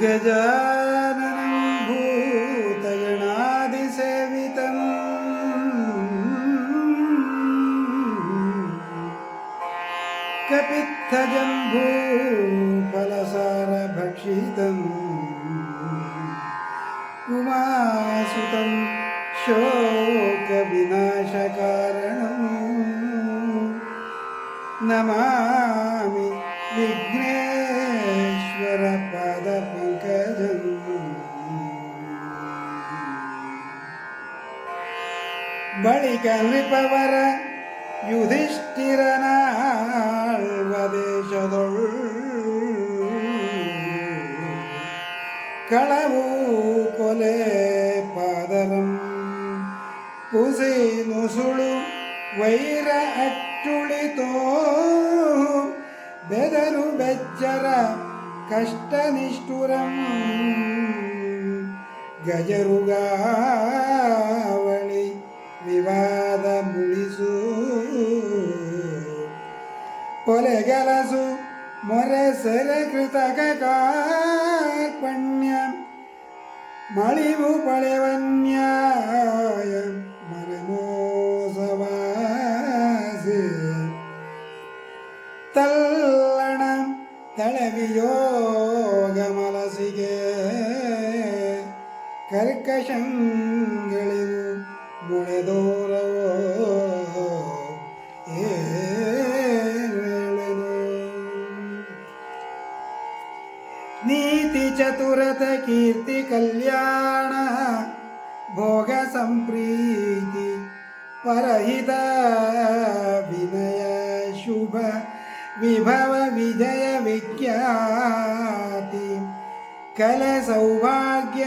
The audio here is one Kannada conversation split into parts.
गजाननं भूतगणादिसेवितम् कपित्थजम्बूफलसारभक्षितम् उमासुतं शोकविनाशकारणम्। नमामि विघ्नेश्वरपदपङ्कजम् ಬಳಿಕ ನೃಪವರ ಯುಧಿಷ್ಠಿರನಾಳ್ವದೇಶದೊಳ್ കളവു കൊലെ പാദരം കുസി നുസുളു ವೈರ ಅಟ್ಟುಳಿತೋ ಬೆದರು ಬೆಚ್ಚರ ಕಷ್ಟ ನಿಷ್ಠುರಂ ಗಜರುಗಾವಳಿ ವಿವಾದ ಮುಳಿಸು. ಕೊಲೆಗೆಲಸು ಮೊರೆ ಸೆರೆ ಕೃತಕ ಕಾರ್ಪಣ್ಯ. ಮಳಿವು ಪಳೆವನ್ಯಾಯ ಮರಮೋಸವಾಸಿ ತಲ್ಲಣ ತಳವಿಯೋಗ ಮಲಸಿಗೆ ಕರ್ಕಶಂಗಳಿವು ಮುಳೆದೋರವೋ ಏಳೆನು ನೀತಿ ಚತುರತ ಕೀರ್ತಿ ಕಲ್ಯಾಣ ಭೋಗ ಸಂಪ್ರೀತಿ ಪರಹಿತ ವಿನಯ ಶುಭ ವಿಭವ ವಿಜಯ ವಿಖ್ಯಾತಿ ಕಲ ಸೌಭಾಗ್ಯ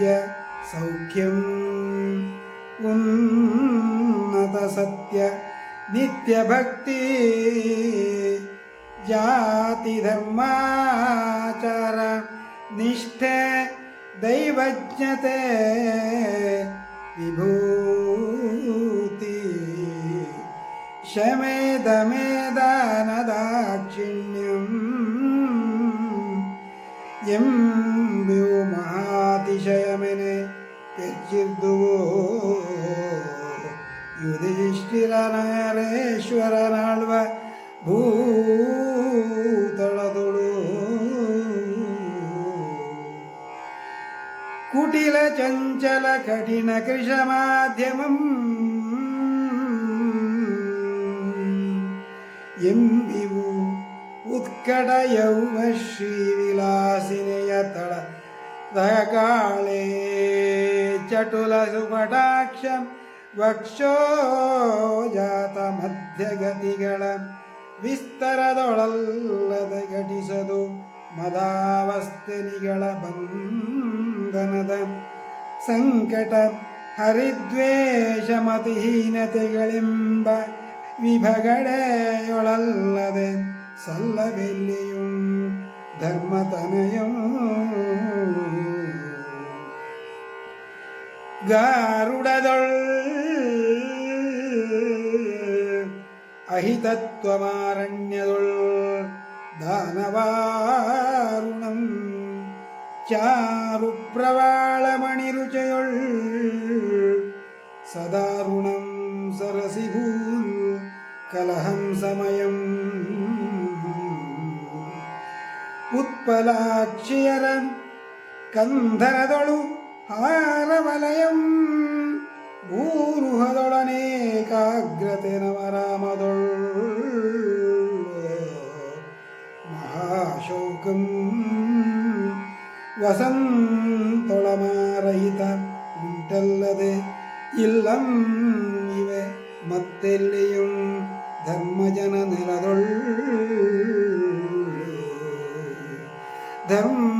ആരോഗ്യ സൗഖ്യം. ഉന്നത സത്യ നിത്യഭക്തി ജാതിധർമാചാര നിഷ്ഠ ദൈവജ്ഞത്തെ വിഭൂതി. ശമേതമേദാനദാക്ഷിണ്യം എം ಹೆಚ್ಚಿದ್ದುವೋ. ಯುಧಿಷ್ಠಿರನರೇಶ್ವರನಾಳ್ವ ಭೂತಳದೊಳು. ಕುಟಿಲ ಚಂಚಲ ಕಠಿಣ ಕೃಷ ಮಾಧ್ಯಮಂ. ಎಂಬಿವು ಉತ್ಕಟ ಯೌವ ಶ್ರೀವಿಲಾಸಿನಿಯ ತಳ. ದಕಾಳೆ ಚಟುಲ ಸುಪಟಾಕ್ಷ ವಕ್ಷೋಜಾತ ಮಧ್ಯಗತಿಗಳ ವಿಸ್ತರದೊಳಲ್ಲದ ಘಟಿಸದು ಮದಾವಸ್ಥನಿಗಳ ಬಂಧನದ ಸಂಕಟ ಹರಿದ್ವೇಷ ಮತಿಹೀನತೆಗಳೆಂಬ ವಿಭಗಡೆಯೊಳಲ್ಲದೆ ಸಲ್ಲವೆಲ್ಲಿಯೂ ಧರ್ಮತನಯಂ ഗാരുടതൊൾ അഹിതത്വമാരണ്യതൊൾ. ദാനവാരുണം. ചാരുപ്രവാളമണിരുചയൊൾ. സദാരുണം സരസിഭൂ കലഹം സമയം ഉത്പലാക്ഷിയരം കന്ധരതൊളു. ಹಾರವಲಯಂ ಊರುಹದೊಳನೇಕಾಗ್ರತೆ ನಮ ಮಹಾಶೋಕಂ ವಸಂತೊಳಮಾರಹಿತ ಉಂಟಲ್ಲದೆ ഇല്ലം ഇവ മത്തെല്ലിയും ധർമ്മജന നിലതൊൾ ധർമ്മ